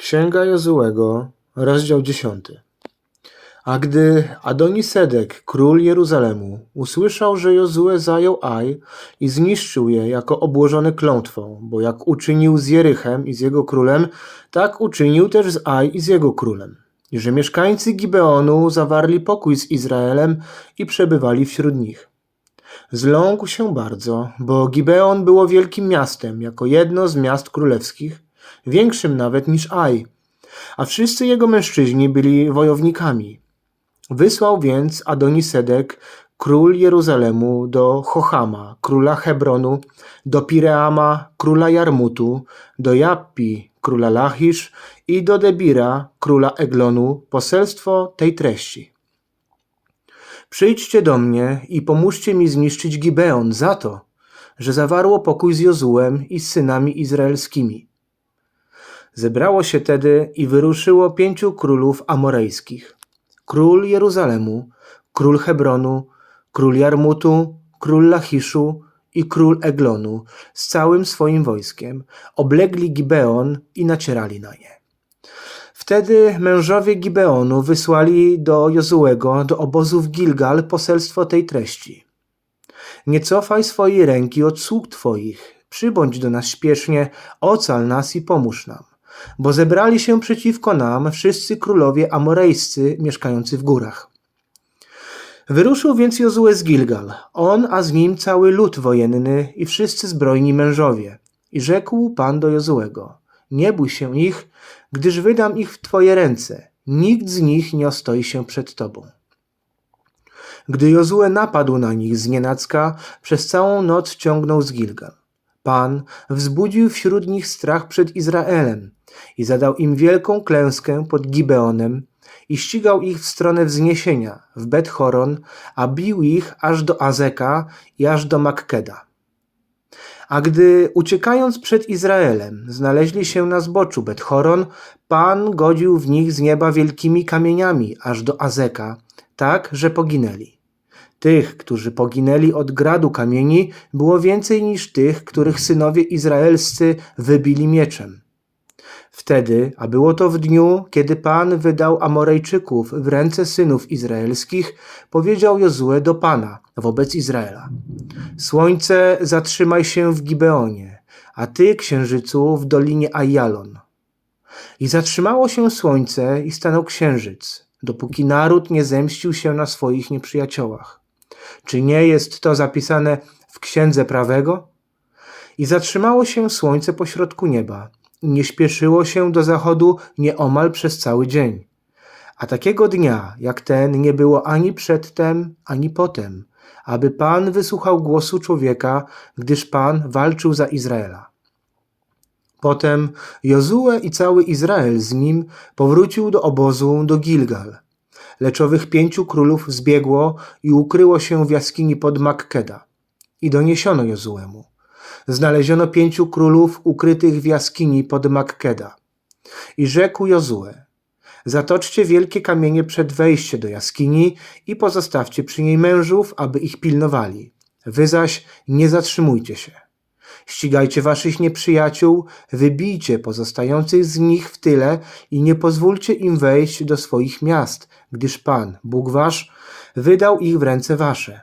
Księga Jozułego, rozdział 10. A gdy Adonisedek, król Jeruzalemu, usłyszał, że Jozue zajął Aj i zniszczył je jako obłożone klątwą, bo jak uczynił z Jerychem i z jego królem, tak uczynił też z Aj i z jego królem. I że mieszkańcy Gibeonu zawarli pokój z Izraelem i przebywali wśród nich. Zląkł się bardzo, bo Gibeon było wielkim miastem, jako jedno z miast królewskich, większym nawet niż Aj, a wszyscy jego mężczyźni byli wojownikami. Wysłał więc Adonisedek, król Jeruzalemu, do Chochama, króla Hebronu, do Pireama, króla Jarmutu, do Jappi, króla Lachisz i do Debira, króla Eglonu, poselstwo tej treści. Przyjdźcie do mnie i pomóżcie mi zniszczyć Gibeon za to, że zawarło pokój z Jozułem i z synami izraelskimi. Zebrało się tedy i wyruszyło pięciu królów amorejskich. Król Jeruzalemu, król Hebronu, król Jarmutu, król Lachiszu i król Eglonu z całym swoim wojskiem oblegli Gibeon i nacierali na nie. Wtedy mężowie Gibeonu wysłali do Jozułego do obozu w Gilgal poselstwo tej treści. Nie cofaj swojej ręki od sług Twoich, przybądź do nas śpiesznie, ocal nas i pomóż nam, bo zebrali się przeciwko nam wszyscy królowie amorejscy mieszkający w górach. Wyruszył więc Jozue z Gilgal, on, a z nim cały lud wojenny i wszyscy zbrojni mężowie. I rzekł Pan do Jozuego, nie bój się ich, gdyż wydam ich w Twoje ręce, nikt z nich nie ostoi się przed Tobą. Gdy Jozue napadł na nich z nienacka, przez całą noc ciągnął z Gilgal. Pan wzbudził wśród nich strach przed Izraelem i zadał im wielką klęskę pod Gibeonem i ścigał ich w stronę wzniesienia, w Bet-Horon, a bił ich aż do Azeka i aż do Makkeda. A gdy uciekając przed Izraelem znaleźli się na zboczu Bet-Horon, Pan godził w nich z nieba wielkimi kamieniami aż do Azeka, tak, że poginęli. Tych, którzy poginęli od gradu kamieni, było więcej niż tych, których synowie izraelscy wybili mieczem. Wtedy, a było to w dniu, kiedy Pan wydał Amorejczyków w ręce synów izraelskich, powiedział Jozue do Pana wobec Izraela: Słońce zatrzymaj się w Gibeonie, a ty, księżycu, w dolinie Ajalon. I zatrzymało się słońce i stanął księżyc, dopóki naród nie zemścił się na swoich nieprzyjaciołach. Czy nie jest to zapisane w księdze prawego? I zatrzymało się słońce pośrodku nieba, nie śpieszyło się do zachodu nieomal przez cały dzień. A takiego dnia, jak ten, nie było ani przedtem, ani potem, aby Pan wysłuchał głosu człowieka, gdyż Pan walczył za Izraela. Potem Jozue i cały Izrael z nim powrócił do obozu do Gilgal. Lecz owych pięciu królów zbiegło i ukryło się w jaskini pod Makkeda. I doniesiono Jozuemu. Znaleziono pięciu królów ukrytych w jaskini pod Makkeda. I rzekł Jozue, zatoczcie wielkie kamienie przed wejście do jaskini i pozostawcie przy niej mężów, aby ich pilnowali. Wy zaś nie zatrzymujcie się. Ścigajcie waszych nieprzyjaciół, wybijcie pozostających z nich w tyle i nie pozwólcie im wejść do swoich miast, gdyż Pan, Bóg wasz, wydał ich w ręce wasze.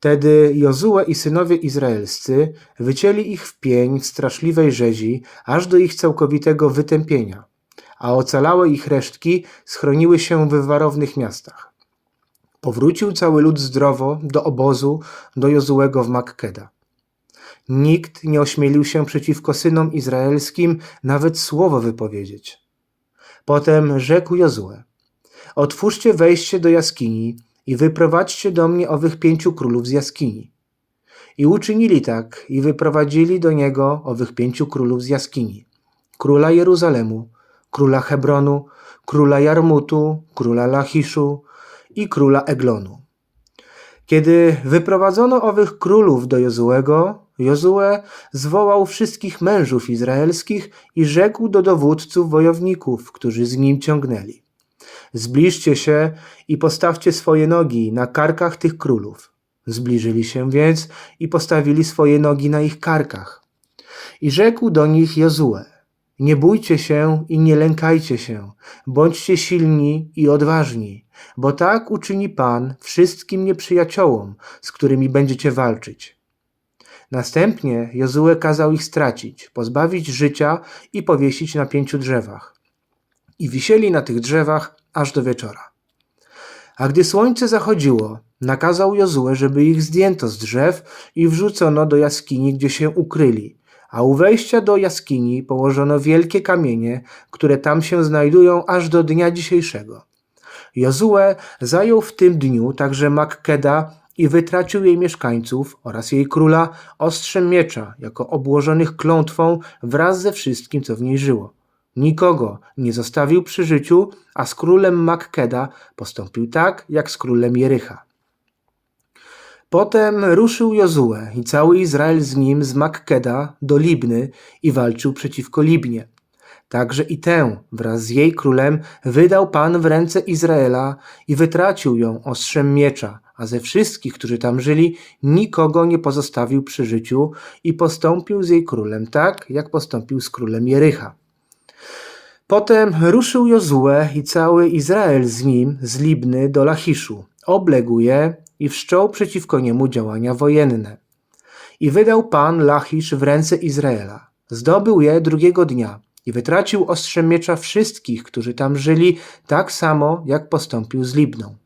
Tedy Jozue i synowie izraelscy wycięli ich w pień w straszliwej rzezi, aż do ich całkowitego wytępienia, a ocalałe ich resztki schroniły się w warownych miastach. Powrócił cały lud zdrowo do obozu do Jozuego w Makkeda. Nikt nie ośmielił się przeciwko synom izraelskim nawet słowo wypowiedzieć. Potem rzekł Jozue: Otwórzcie wejście do jaskini i wyprowadźcie do mnie owych pięciu królów z jaskini. I uczynili tak, i wyprowadzili do niego owych pięciu królów z jaskini: króla Jeruzalemu, króla Hebronu, króla Jarmutu, króla Lachiszu i króla Eglonu. Kiedy wyprowadzono owych królów do Jozuego, Jozue zwołał wszystkich mężów izraelskich i rzekł do dowódców wojowników, którzy z nim ciągnęli. Zbliżcie się i postawcie swoje nogi na karkach tych królów. Zbliżyli się więc i postawili swoje nogi na ich karkach. I rzekł do nich Jozue: Nie bójcie się i nie lękajcie się, bądźcie silni i odważni, bo tak uczyni Pan wszystkim nieprzyjaciołom, z którymi będziecie walczyć. Następnie Jozue kazał ich stracić, pozbawić życia i powiesić na pięciu drzewach. I wisieli na tych drzewach aż do wieczora. A gdy słońce zachodziło, nakazał Jozue, żeby ich zdjęto z drzew i wrzucono do jaskini, gdzie się ukryli. A u wejścia do jaskini położono wielkie kamienie, które tam się znajdują aż do dnia dzisiejszego. Jozue zajął w tym dniu także Makkeda i wytracił jej mieszkańców oraz jej króla ostrzem miecza, jako obłożonych klątwą wraz ze wszystkim, co w niej żyło. Nikogo nie zostawił przy życiu, a z królem Makkeda postąpił tak, jak z królem Jericha. Potem ruszył Jozue i cały Izrael z nim z Makkeda do Libny i walczył przeciwko Libnie. Także i tę wraz z jej królem wydał Pan w ręce Izraela i wytracił ją ostrzem miecza, a ze wszystkich, którzy tam żyli, nikogo nie pozostawił przy życiu i postąpił z jej królem tak, jak postąpił z królem Jericha. Potem ruszył Jozue i cały Izrael z nim z Libny do Lachiszu, obległ je i wszczął przeciwko niemu działania wojenne. I wydał Pan Lachisz w ręce Izraela. Zdobył je drugiego dnia i wytracił ostrzem miecza wszystkich, którzy tam żyli, tak samo jak postąpił z Libną.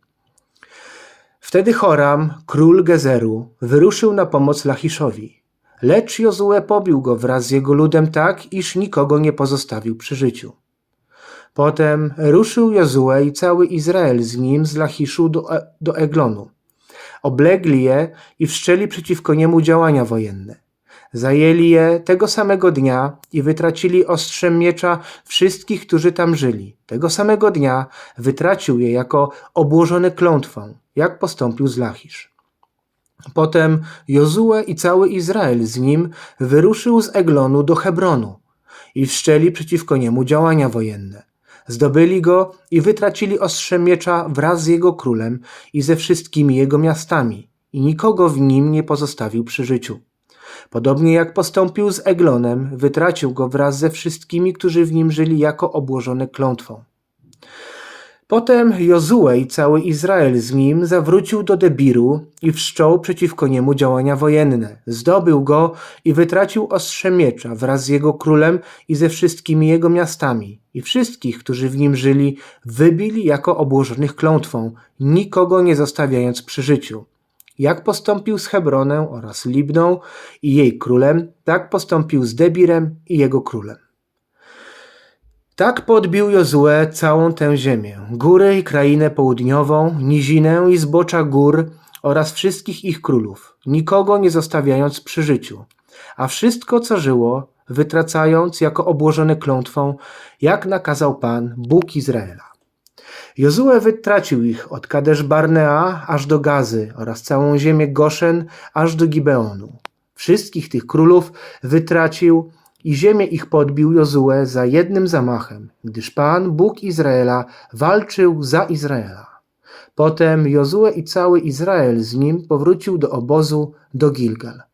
Wtedy Choram, król Gezeru, wyruszył na pomoc Lachiszowi. Lecz Jozue pobił go wraz z jego ludem tak, iż nikogo nie pozostawił przy życiu. Potem ruszył Jozue i cały Izrael z nim z Lachiszu do, E- do Eglonu. Oblegli je i wszczęli przeciwko niemu działania wojenne. Zajęli je tego samego dnia i wytracili ostrzem miecza wszystkich, którzy tam żyli. Tego samego dnia wytracił je jako obłożone klątwą, jak postąpił z Lachisz. Potem Jozue i cały Izrael z nim wyruszył z Eglonu do Hebronu i wszczęli przeciwko niemu działania wojenne. Zdobyli go i wytracili ostrze miecza wraz z jego królem i ze wszystkimi jego miastami i nikogo w nim nie pozostawił przy życiu. Podobnie jak postąpił z Eglonem, wytracił go wraz ze wszystkimi, którzy w nim żyli jako obłożone klątwą. Potem Jozue i cały Izrael z nim zawrócił do Debiru i wszczął przeciwko niemu działania wojenne. Zdobył go i wytracił ostrze miecza wraz z jego królem i ze wszystkimi jego miastami. I wszystkich, którzy w nim żyli, wybili jako obłożonych klątwą, nikogo nie zostawiając przy życiu. Jak postąpił z Hebronem oraz Libną i jej królem, tak postąpił z Debirem i jego królem. Tak podbił Jozue całą tę ziemię, góry i krainę południową, nizinę i zbocza gór oraz wszystkich ich królów, nikogo nie zostawiając przy życiu, a wszystko, co żyło, wytracając jako obłożone klątwą, jak nakazał Pan, Bóg Izraela. Jozue wytracił ich od Kadesz Barnea aż do Gazy oraz całą ziemię Goszen aż do Gibeonu. Wszystkich tych królów wytracił i ziemię ich podbił Jozue za jednym zamachem, gdyż Pan, Bóg Izraela, walczył za Izraela. Potem Jozue i cały Izrael z nim powrócił do obozu do Gilgal.